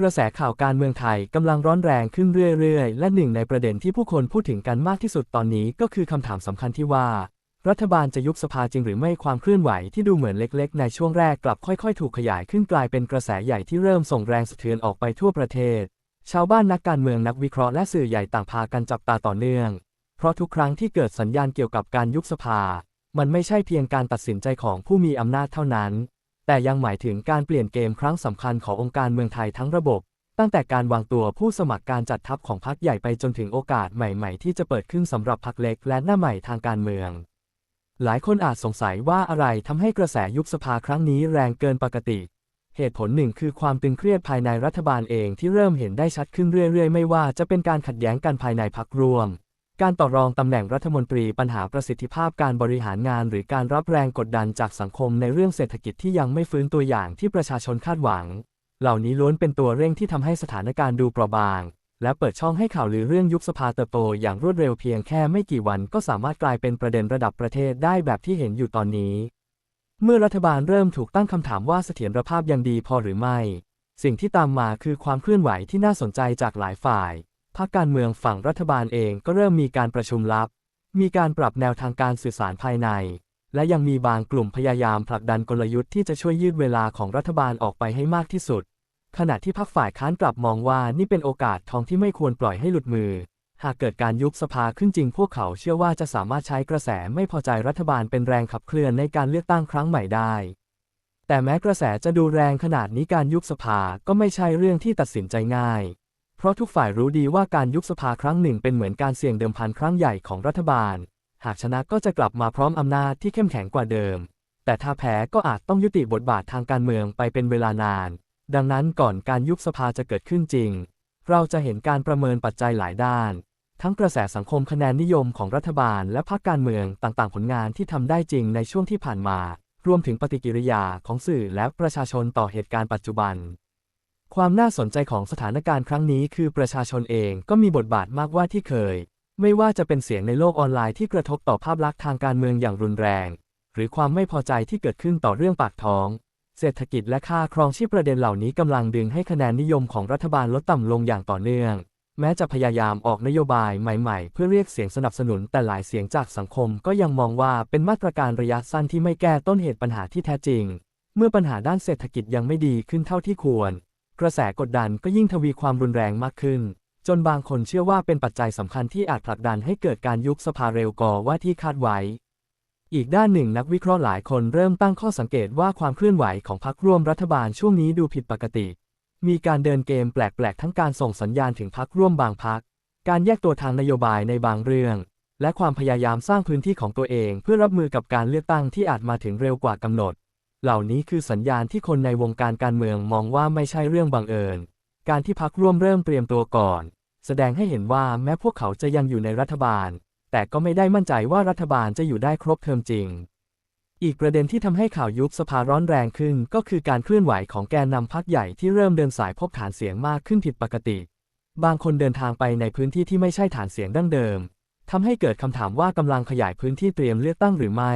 กระแสข่าวการเมืองไทยกำลังร้อนแรงขึ้นเรื่อยๆ และหนึ่งในประเด็นที่ผู้คนพูดถึงกันมากที่สุดตอนนี้ก็คือคำถามสำคัญที่ว่า รัฐบาลจะยุบสภาจริงหรือไม่ความเคลื่อนไหวที่ดูเหมือนเล็กๆ ในช่วงแรกกลับค่อยๆ ถูกขยายขึ้นกลายเป็นกระแสใหญ่ที่เริ่มส่งแรงสะเทือนออกไปทั่วประเทศ ชาวบ้านนักการเมืองนักวิเคราะห์และสื่อใหญ่ต่างพากันจับตาต่อเนื่อง เพราะทุกครั้งที่เกิดสัญญาณเกี่ยวกับการยุบสภา มันไม่ใช่เพียงการตัดสินใจของผู้มีอำนาจเท่านั้น แต่ยังหมายถึงการเปลี่ยนเกมครั้งสำคัญขององค์การเมืองไทยทั้งระบบ ตั้งแต่การวางตัวผู้สมัครการจัดทัพของพรรคใหญ่ไปจนถึงโอกาสใหม่ ๆ ที่จะเปิดขึ้นสำหรับพรรคเล็กและหน้าใหม่ทางการเมือง หลายคนอาจสงสัยว่าอะไรทำให้กระแสยุบสภาครั้งนี้แรงเกินปกติ เหตุผลหนึ่งคือความตึงเครียดภายในรัฐบาลเองที่เริ่มเห็นได้ชัดขึ้นเรื่อยๆ ไม่ว่าจะเป็นการขัดแย้งกันภายในพรรครวม การต่อรองตำแหน่งรัฐมนตรีปัญหาประสิทธิภาพการบริหารงาน หรือการรับแรงกดดันจากสังคมในเรื่องเศรษฐกิจที่ยังไม่ฟื้นตัวอย่างที่ประชาชนคาดหวัง เหล่านี้ล้วนเป็นตัวเร่งที่ทำให้สถานการณ์ดูเปราะบาง และเปิดช่องให้ข่าวลือเรื่องยุบสภาเติบโตอย่างรวดเร็วเพียงแค่ไม่กี่วันก็สามารถกลายเป็นประเด็นระดับประเทศได้แบบที่เห็นอยู่ตอนนี้ เมื่อรัฐบาลเริ่มถูกตั้งคำถามว่าเสถียรภาพยังดีพอหรือไม่ สิ่งที่ตามมาคือความเคลื่อนไหวที่น่าสนใจจากหลายฝ่าย พรรคการเมืองฝั่งรัฐบาลเองก็เริ่มมีการประชุมลับ มีการปรับแนวทางการสื่อสารภายใน และยังมีบางกลุ่มพยายามผลักดันกลยุทธ์ที่จะช่วยยืดเวลาของรัฐบาลออกไปให้มากที่สุด ขณะที่พรรคฝ่ายค้านกลับมองว่านี่เป็นโอกาสทองที่ไม่ควรปล่อยให้หลุดมือ หากเกิดการยุบสภาขึ้นจริงพวกเขาเชื่อว่าจะสามารถใช้กระแสไม่พอใจรัฐบาลเป็นแรงขับเคลื่อนในการเลือกตั้งครั้งใหม่ได้แต่แม้กระแสจะดูแรงขนาดนี้การยุบสภาก็ไม่ใช่เรื่องที่ตัดสินใจง่าย ราะทุกฝ่ายรู้ดีว่าการยุบสภาครั้งหนึ่งเป็นเหมือนการเสี่ยงเดิมพันครั้งใหญ่ของรัฐบาล หากชนะก็จะกลับมาพร้อมอำนาจที่เข้มแข็งกว่าเดิม แต่ถ้าแพ้ก็อาจต้องยุติบทบาททางการเมืองไปเป็นเวลานาน ดังนั้นก่อนการยุบสภาจะเกิดขึ้นจริง เราจะเห็นการประเมินปัจจัยหลายด้าน ทั้งกระแสสังคมคะแนนนิยมของรัฐบาลและพรรคการเมืองต่างๆ ผลงานที่ทำได้จริงในช่วงที่ผ่านมา รวมถึงปฏิกิริยาของสื่อและประชาชนต่อเหตุการณ์ปัจจุบัน ความน่าสนใจของสถานการณ์ครั้งนี้คือประชาชนเองก็มีบทบาทมากว่าที่เคย ไม่ว่าจะเป็นเสียงในโลกออนไลน์ที่กระทบต่อภาพลักษณ์ทางการเมืองอย่างรุนแรง หรือความไม่พอใจที่เกิดขึ้นต่อเรื่องปากท้อง เศรษฐกิจและค่าครองชีพประเด็นเหล่านี้กำลังดึงให้คะแนนนิยมของรัฐบาลลดต่ำลงอย่างต่อเนื่อง แม้จะพยายามออกนโยบายใหม่ๆ เพื่อเรียกเสียงสนับสนุนแต่หลายเสียงจากสังคมก็ยังมองว่าเป็นมาตรการระยะสั้นที่ไม่แก้ต้นเหตุปัญหาที่แท้จริง เมื่อปัญหาด้านเศรษฐกิจยังไม่ดีขึ้นเท่าที่ควร กระแสกดดันก็ยิ่งทวีความรุนแรงมากขึ้น จนบางคนเชื่อว่าเป็นปัจจัยสำคัญที่อาจผลักดันให้เกิดการยุบสภาเร็วกว่าที่คาดไว้ อีกด้านหนึ่งนักวิเคราะห์หลายคนเริ่มตั้งข้อสังเกตว่าความเคลื่อนไหวของพรรคร่วมรัฐบาลช่วงนี้ดูผิดปกติ มีการเดินเกมแปลกๆ ทั้งการส่งสัญญาณถึงพรรคร่วมบางพรรคการแยกตัวทางนโยบายในบางเรื่อง และความพยายามสร้างพื้นที่ของตัวเองเพื่อรับมือกับการเลือกตั้งที่อาจมาถึงเร็วกว่ากำหนด เหล่านี้คือสัญญาณที่คนในวงการการเมืองมองว่าไม่ใช่เรื่องบังเอิญ การที่พรรคร่วมเริ่มเตรียมตัวก่อน แสดงให้เห็นว่าแม้พวกเขาจะยังอยู่ในรัฐบาล แต่ก็ไม่ได้มั่นใจว่ารัฐบาลจะอยู่ได้ครบเทอมจริง อีกประเด็นที่ทำให้ข่าวยุบสภาร้อนแรงขึ้น ก็คือการเคลื่อนไหวของแกนนำพรรคใหญ่ที่เริ่มเดินสายพบฐานเสียงมากขึ้นผิดปกติ บางคนเดินทางไปในพื้นที่ที่ไม่ใช่ฐานเสียงดั้งเดิมทำให้เกิดคำถามว่ากำลังขยายพื้นที่เตรียมเลือกตั้งหรือไม่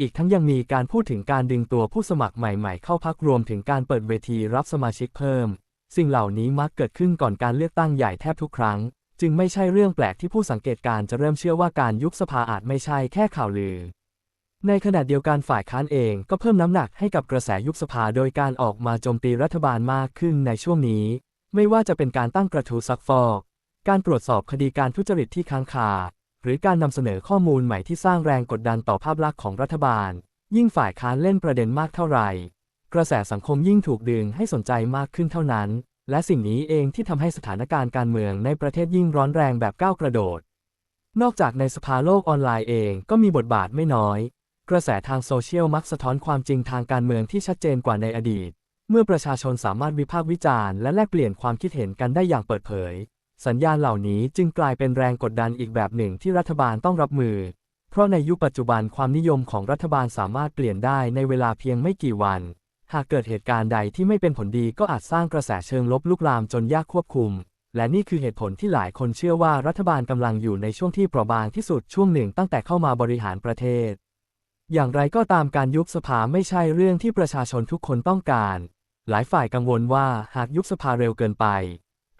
อีกทั้งยังมีการพูดถึงการดึงตัวผู้สมัครใหม่ๆ เข้าพักรวมถึงการเปิดเวทีรับสมาชิกเพิ่ม สิ่งเหล่านี้มักเกิดขึ้นก่อนการเลือกตั้งใหญ่แทบทุกครั้ง จึงไม่ใช่เรื่องแปลกที่ผู้สังเกตการณ์จะเริ่มเชื่อว่าการยุบสภาอาจไม่ใช่แค่ข่าวลือ ในขณะเดียวกันฝ่ายค้านเองก็เพิ่มน้ำหนักให้กับกระแสยุบสภาโดยการออกมาโจมตีรัฐบาลมากขึ้นในช่วงนี้ ไม่ว่าจะเป็นการตั้งกระทู้ซักฟอก การตรวจสอบคดีการทุจริตที่ค้างคา หรือการนำเสนอข้อมูลใหม่ที่สร้างแรงกดดันต่อภาพลักษณ์ของรัฐบาล ยิ่งฝ่ายค้านเล่นประเด็นมากเท่าไหร่ กระแสสังคมยิ่งถูกดึงให้สนใจมากขึ้นเท่านั้น และสิ่งนี้เองที่ทำให้สถานการณ์การเมืองในประเทศยิ่งร้อนแรงแบบก้าวกระโดด นอกจากในสภาโลกออนไลน์เองก็มีบทบาทไม่น้อย กระแสทางโซเชียลมักสะท้อนความจริงทางการเมืองที่ชัดเจนกว่าในอดีต เมื่อประชาชนสามารถวิพากษ์วิจารณ์และแลกเปลี่ยนความคิดเห็นกันได้อย่างเปิดเผย สัญญาณเหล่านี้จึงกลายเป็นแรงกดดันอีกแบบหนึ่งที่รัฐบาลต้องรับมือ เพราะในยุคปัจจุบันความนิยมของรัฐบาลสามารถเปลี่ยนได้ในเวลาเพียงไม่กี่วัน หากเกิดเหตุการณ์ใดที่ไม่เป็นผลดีก็อาจสร้างกระแสเชิงลบลุกลามจนยากควบคุม และนี่คือเหตุผลที่หลายคนเชื่อว่ารัฐบาลกำลังอยู่ในช่วงที่เปราะบางที่สุดช่วงหนึ่งตั้งแต่เข้ามาบริหารประเทศ อย่างไรก็ตามการยุบสภาไม่ใช่เรื่องที่ประชาชนทุกคนต้องการ หลายฝ่ายกังวลว่าหากยุบสภาเร็วเกินไป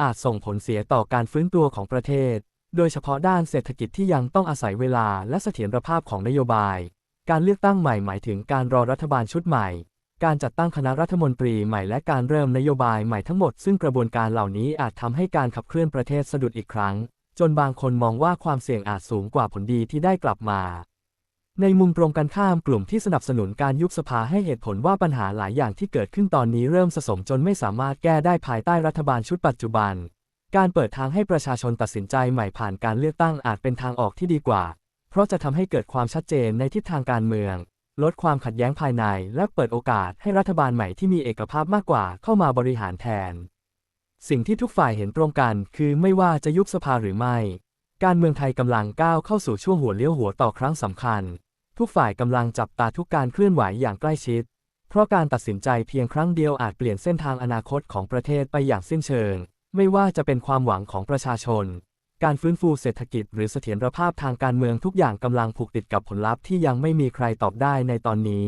อาจส่งผลเสียต่อการฟื้นตัวของประเทศ โดยเฉพาะด้านเศรษฐกิจที่ยังต้องอาศัยเวลาและเสถียรภาพของนโยบาย การเลือกตั้งใหม่หมายถึงการรอรัฐบาลชุดใหม่ การจัดตั้งคณะรัฐมนตรีใหม่และการเริ่มนโยบายใหม่ทั้งหมด ซึ่งกระบวนการเหล่านี้อาจทำให้การขับเคลื่อนประเทศสะดุดอีกครั้ง จนบางคนมองว่าความเสี่ยงอาจสูงกว่าผลดีที่ได้กลับมา ในมุมตรงกันข้ามกลุ่มที่สนับสนุนการยุบสภาให้เหตุผลว่าปัญหาหลายอย่างที่เกิดขึ้นตอนนี้เริ่มสะสมจนไม่สามารถแก้ได้ภายใต้รัฐบาลชุดปัจจุบัน การเปิดทางให้ประชาชนตัดสินใจใหม่ผ่านการเลือกตั้งอาจเป็นทางออกที่ดีกว่า เพราะจะทำให้เกิดความชัดเจนในทิศทางการเมือง ลดความขัดแย้งภายใน และเปิดโอกาสให้รัฐบาลใหม่ที่มีเอกภาพมากกว่าเข้ามาบริหารแทน สิ่งที่ทุกฝ่ายเห็นตรงกัน คือไม่ว่าจะยุบสภาหรือไม่ การเมืองไทยกำลังก้าวเข้าสู่ช่วงหัวเลี้ยวหัวต่อครั้งสำคัญ ทุกฝ่ายกำลังจับตาทุกการเคลื่อนไหวอย่างใกล้ชิด เพราะการตัดสินใจเพียงครั้งเดียวอาจเปลี่ยนเส้นทางอนาคตของประเทศไปอย่างสิ้นเชิง ไม่ว่าจะเป็นความหวังของประชาชน การฟื้นฟูเศรษฐกิจหรือเสถียรภาพทางการเมืองทุกอย่างกำลังผูกติดกับผลลัพธ์ที่ยังไม่มีใครตอบได้ในตอนนี้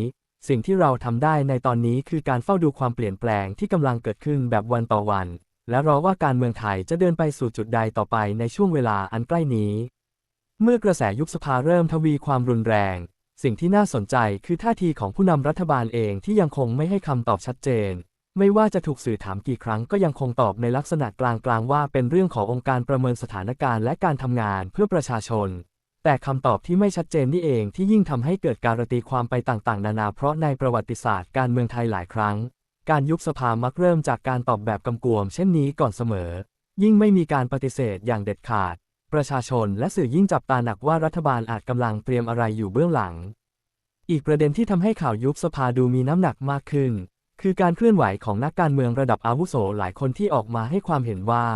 สิ่งที่เราทำได้ในตอนนี้คือการเฝ้าดูความเปลี่ยนแปลงที่กำลังเกิดขึ้นแบบวันต่อวัน และรอว่าการเมืองไทยจะเดินไปสู่จุดใดต่อไปในช่วงเวลาอันใกล้นี้ เมื่อกระแสยุบสภาเริ่มทวีความรุนแรง สิ่งที่น่าสนใจคือท่าทีของผู้นำรัฐบาลเองที่ยังคงไม่ให้คำตอบชัดเจน ไม่ว่าจะถูกสื่อถามกี่ครั้งก็ยังคงตอบในลักษณะกลางๆ ว่าเป็นเรื่องขององค์การประเมินสถานการณ์และการทำงานเพื่อประชาชน แต่คำตอบที่ไม่ชัดเจนนี่เองที่ยิ่งทำให้เกิดการตีความไปต่างๆ นานา เพราะในประวัติศาสตร์การเมืองไทยหลายครั้ง การยุบสภามักเริ่มจากการตอบแบบกำกวม เช่นนี้ก่อนเสมอ ยิ่งไม่มีการปฏิเสธอย่างเด็ดขาด ประชาชนและสื่อยิ่งจับตาหนักว่ารัฐบาลอาจกำลังเตรียมอะไรอยู่เบื้องหลัง อีกประเด็นที่ทำให้ข่าวยุบสภาดูมีน้ำหนักมากขึ้น คือการเคลื่อนไหวของนักการเมืองระดับอาวุโสหลายคนที่ออกมาให้ความเห็นว่า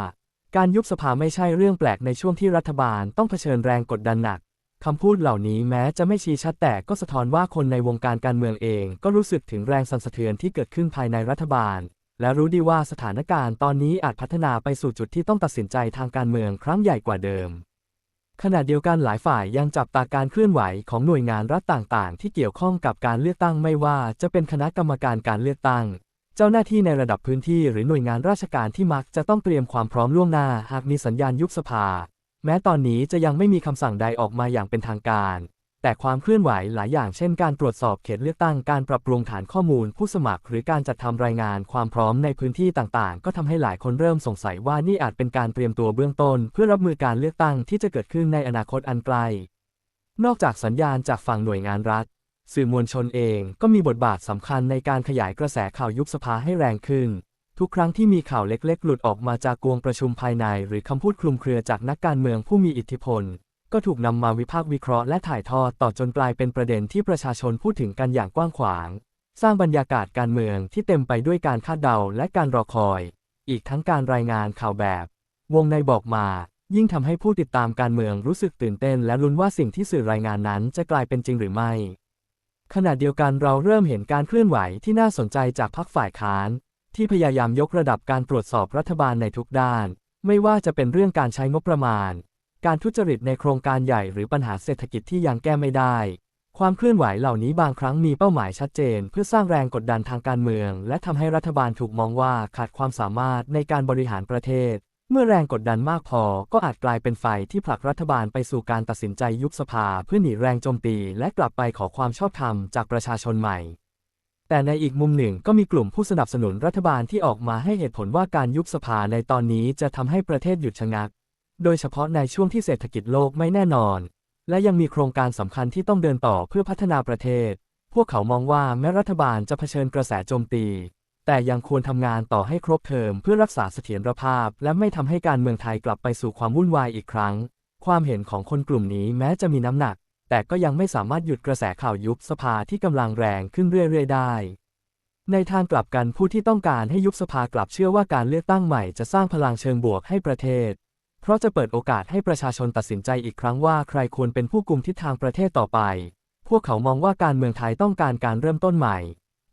การยุบสภาไม่ใช่เรื่องแปลกในช่วงที่รัฐบาลต้องเผชิญแรงกดดันหนักคำพูดเหล่านี้แม้จะไม่ชี้ชัดแต่ก็สะท้อนว่าคนในวงการการเมืองเอง ก็รู้สึกถึงแรงสั่นสะเทือนที่เกิดขึ้นภายในรัฐบาล และรู้ดีว่าสถานการณ์ตอนนี้อาจพัฒนาไปสู่จุดที่ต้องตัดสินใจทางการเมืองครั้งใหญ่กว่าเดิม ขณะเดียวกันหลายฝ่ายยังจับตาการเคลื่อนไหวของหน่วยงานรัฐต่างๆ ที่เกี่ยวข้องกับการเลือกตั้งไม่ว่าจะเป็นคณะกรรมการการเลือกตั้ง เจ้าหน้าที่ในระดับพื้นที่หรือหน่วยงานราชการที่มักจะต้องเตรียมความพร้อมล่วงหน้า หากมีสัญญาณยุบสภา แม้ตอนนี้จะยังไม่มีคำสั่งใดออกมาอย่างเป็นทางการ แต่ความเคลื่อนไหวหลายอย่างเช่นการตรวจสอบเขตเลือกตั้งการปรับปรุงฐานข้อมูลผู้สมัคร หรือการจัดทำรายงานความพร้อมในพื้นที่ต่างๆ ก็ทำให้หลายคนเริ่มสงสัยว่านี่อาจเป็นการเตรียมตัวเบื้องต้น เพื่อรับมือการเลือกตั้งที่จะเกิดขึ้นในอนาคตอันไกล นอกจากสัญญาณจากฝั่งหน่วยงานรัฐ สื่อมวลชนเองก็มีบทบาทสำคัญในการขยายกระแสข่าวยุบสภาให้แรงขึ้นทุกครั้งที่มีข่าวเล็กๆ หลุดออกมาจากกวงประชุมภายใน หรือคำพูดคลุมเครือจากนักการเมืองผู้มีอิทธิพล ก็ถูกนำมาวิพากษ์วิเคราะห์และถ่ายทอดต่อจนกลายเป็นประเด็นที่ประชาชนพูดถึงกันอย่างกว้างขวาง สร้างบรรยากาศการเมืองที่เต็มไปด้วยการคาดเดาและการรอคอย อีกทั้งการรายงานข่าวแบบ วงในบอกมา ยิ่งทำให้ผู้ติดตามการเมืองรู้สึกตื่นเต้น และลุ้นว่าสิ่งที่สื่อรายงานนั้นจะกลายเป็นจริงหรือไม่ ขณะเดียวกันเราเริ่มเห็นการเคลื่อนไหวที่น่าสนใจจากพรรคฝ่ายค้าน ที่พยายามยกระดับการตรวจสอบรัฐบาลในทุกด้าน ไม่ว่าจะเป็นเรื่องการใช้งบประมาณ การทุจริตในโครงการใหญ่หรือปัญหาเศรษฐกิจที่ยังแก้ไม่ได้ ความเคลื่อนไหวเหล่านี้บางครั้งมีเป้าหมายชัดเจน เพื่อสร้างแรงกดดันทางการเมือง และทำให้รัฐบาลถูกมองว่าขาดความสามารถในการบริหารประเทศ เมื่อแรงกดดันมากพอก็อาจกลายเป็นไฟที่ผลักรัฐบาลไปสู่การตัดสินใจยุบสภาเพื่อหนีแรงโจมตี และกลับไปขอความชอบธรรมจากประชาชนใหม่แต่ในอีกมุมหนึ่งก็มีกลุ่มผู้สนับสนุนรัฐบาลที่ออกมาให้เหตุผลว่าการยุบสภาในตอนนี้จะทำให้ประเทศหยุดชะงัก โดยเฉพาะในช่วงที่เศรษฐกิจโลกไม่แน่นอน และยังมีโครงการสำคัญที่ต้องเดินต่อเพื่อพัฒนาประเทศ พวกเขามองว่าแม้รัฐบาลจะเผชิญกระแสโจมตี แต่ยังควรทำงานต่อให้ครบเทอมเพื่อรักษาเสถียรภาพ และไม่ทำให้การเมืองไทยกลับไปสู่ความวุ่นวายอีกครั้ง ความเห็นของคนกลุ่มนี้แม้จะมีน้ำหนัก แต่ก็ยังไม่สามารถหยุดกระแสข่าวยุบสภาที่กำลังแรงขึ้นเรื่อยๆ ได้ในทางกลับกันผู้ที่ต้องการให้ยุบสภากลับเชื่อว่าการเลือกตั้งใหม่จะสร้างพลังเชิงบวกให้ประเทศ เพราะจะเปิดโอกาสให้ประชาชนตัดสินใจอีกครั้งว่าใครควรเป็นผู้กุมทิศทางประเทศต่อไป พวกเขามองว่าการเมืองไทยต้องการการเริ่มต้นใหม่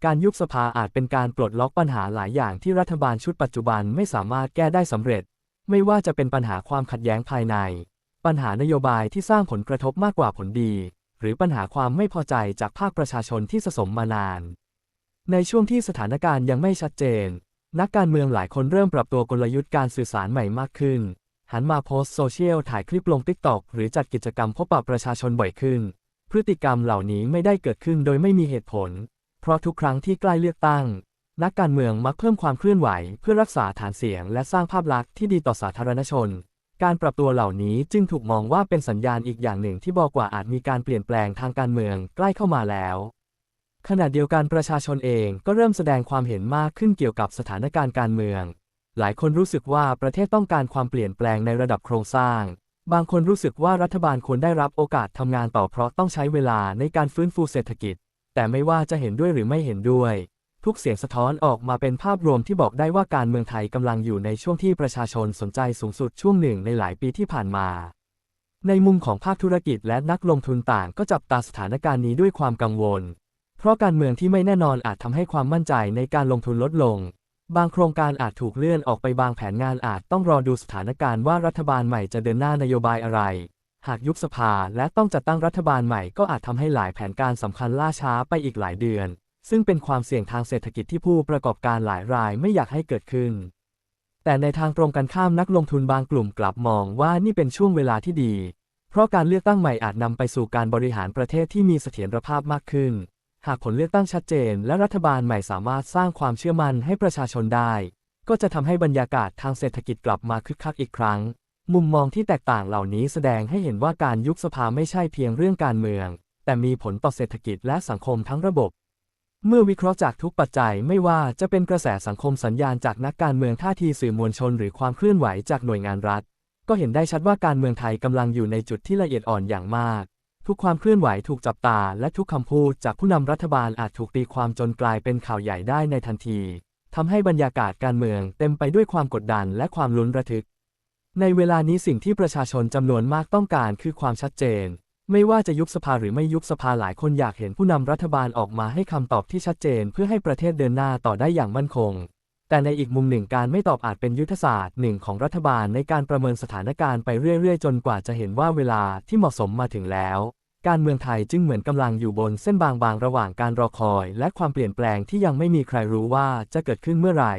การยุบสภาอาจเป็นการปลดล็อกปัญหาหลายอย่างที่รัฐบาลชุดปัจจุบันไม่สามารถแก้ได้สำเร็จ ไม่ว่าจะเป็นปัญหาความขัดแย้งภายใน ปัญหานโยบายที่สร้างผลกระทบมากกว่าผลดี หรือปัญหาความไม่พอใจจากภาคประชาชนที่สะสมมานาน ในช่วงที่สถานการณ์ยังไม่ชัดเจน นักการเมืองหลายคนเริ่มปรับตัวกลยุทธ์การสื่อสารใหม่มากขึ้น หันมาโพสต์โซเชียลถ่ายคลิปลงติ๊กตอกหรือจัดกิจกรรมพบปะประชาชนบ่อยขึ้น พฤติกรรมเหล่านี้ไม่ได้เกิดขึ้นโดยไม่มีเหตุผล เพราะทุกครั้งที่ใกล้เลือกตั้ง นักการเมืองมักเพิ่มความเคลื่อนไหว เพื่อรักษาฐานเสียง และสร้างภาพลักษณ์ที่ดีต่อสาธารณชน การปรับตัวเหล่านี้จึงถูกมองว่าเป็นสัญญาณอีกอย่างหนึ่งที่บอกว่าอาจมีการเปลี่ยนแปลงทางการเมืองใกล้เข้ามาแล้วขณะเดียวกันประชาชนเองก็เริ่มแสดงความเห็นมากขึ้นเกี่ยวกับสถานการณ์การเมือง หลายคนรู้สึกว่าประเทศต้องการความเปลี่ยนแปลงในระดับโครงสร้าง บางคนรู้สึกว่ารัฐบาลควรได้รับโอกาสทำงานต่อเพราะต้องใช้เวลาในการฟื้นฟูเศรษฐกิจ แต่ไม่ว่าจะเห็นด้วยหรือไม่เห็นด้วย ทุกเสียงสะท้อนออกมาเป็นภาพรวมที่บอกได้ว่าการเมืองไทยกำลังอยู่ในช่วงที่ประชาชนสนใจสูงสุดช่วงหนึ่งในหลายปีที่ผ่านมา ในมุมของภาคธุรกิจและนักลงทุนต่างก็จับตาสถานการณ์นี้ด้วยความกังวล เพราะการเมืองที่ไม่แน่นอนอาจทำให้ความมั่นใจในการลงทุนลดลง บางโครงการอาจถูกเลื่อนออกไปบางแผนงานอาจต้องรอดูสถานการณ์ว่ารัฐบาลใหม่จะเดินหน้านโยบายอะไร หากยุบสภาและต้องจัดตั้งรัฐบาลใหม่ก็อาจทำให้หลายแผนการสำคัญล่าช้าไปอีกหลายเดือน ซึ่งเป็นความเสี่ยงทางเศรษฐกิจที่ผู้ประกอบการหลายรายไม่อยากให้เกิดขึ้น แต่ในทางตรงกันข้ามนักลงทุนบางกลุ่มกลับมองว่านี่เป็นช่วงเวลาที่ดี เพราะการเลือกตั้งใหม่อาจนำไปสู่การบริหารประเทศที่มีเสถียรภาพมากขึ้น หากผลเลือกตั้งชัดเจน และรัฐบาลใหม่สามารถสร้างความเชื่อมั่นให้ประชาชนได้ ก็จะทำให้บรรยากาศทางเศรษฐกิจกลับมาคึกคักอีกครั้ง มุมมองที่แตกต่างเหล่านี้แสดงให้เห็นว่าการยุบสภาไม่ใช่เพียงเรื่องการเมือง แต่มีผลต่อเศรษฐกิจและสังคมทั้งระบบ เมื่อวิเคราะห์จากทุกปัจจัยไม่ว่าจะเป็นกระแสสังคมสัญญาณจากนักการเมืองท่าทีสื่อมวลชน หรือความเคลื่อนไหวจากหน่วยงานรัฐ ก็เห็นได้ชัดว่าการเมืองไทยกำลังอยู่ในจุดที่ละเอียดอ่อนอย่างมาก ทุกความเคลื่อนไหวถูกจับตา และทุกคำพูดจากผู้นำรัฐบาลอาจถูกตีความจนกลายเป็นข่าวใหญ่ได้ในทันทีทำให้บรรยากาศการเมืองเต็มไปด้วยความกดดันและความลุ้นระทึก ในเวลานี้สิ่งที่ประชาชนจำนวนมากต้องการคือความชัดเจน ไม่ว่าจะยุบสภาหรือไม่ยุบสภาหลายคนอยากเห็นผู้นำรัฐบาลออกมาให้คำตอบที่ชัดเจนเพื่อให้ประเทศเดินหน้าต่อได้อย่างมั่นคงแต่ในอีกมุมหนึ่งการไม่ตอบอาจเป็นยุทธศาสตร์หนึ่งของรัฐบาลในการประเมินสถานการณ์ไปเรื่อยๆ จนกว่าจะเห็นว่าเวลาที่เหมาะสมมาถึงแล้ว การเมืองไทยจึงเหมือนกำลังอยู่บนเส้นบางๆ ระหว่างการรอคอย และความเปลี่ยนแปลงที่ยังไม่มีใครรู้ว่าจะเกิดขึ้นเมื่อไหร่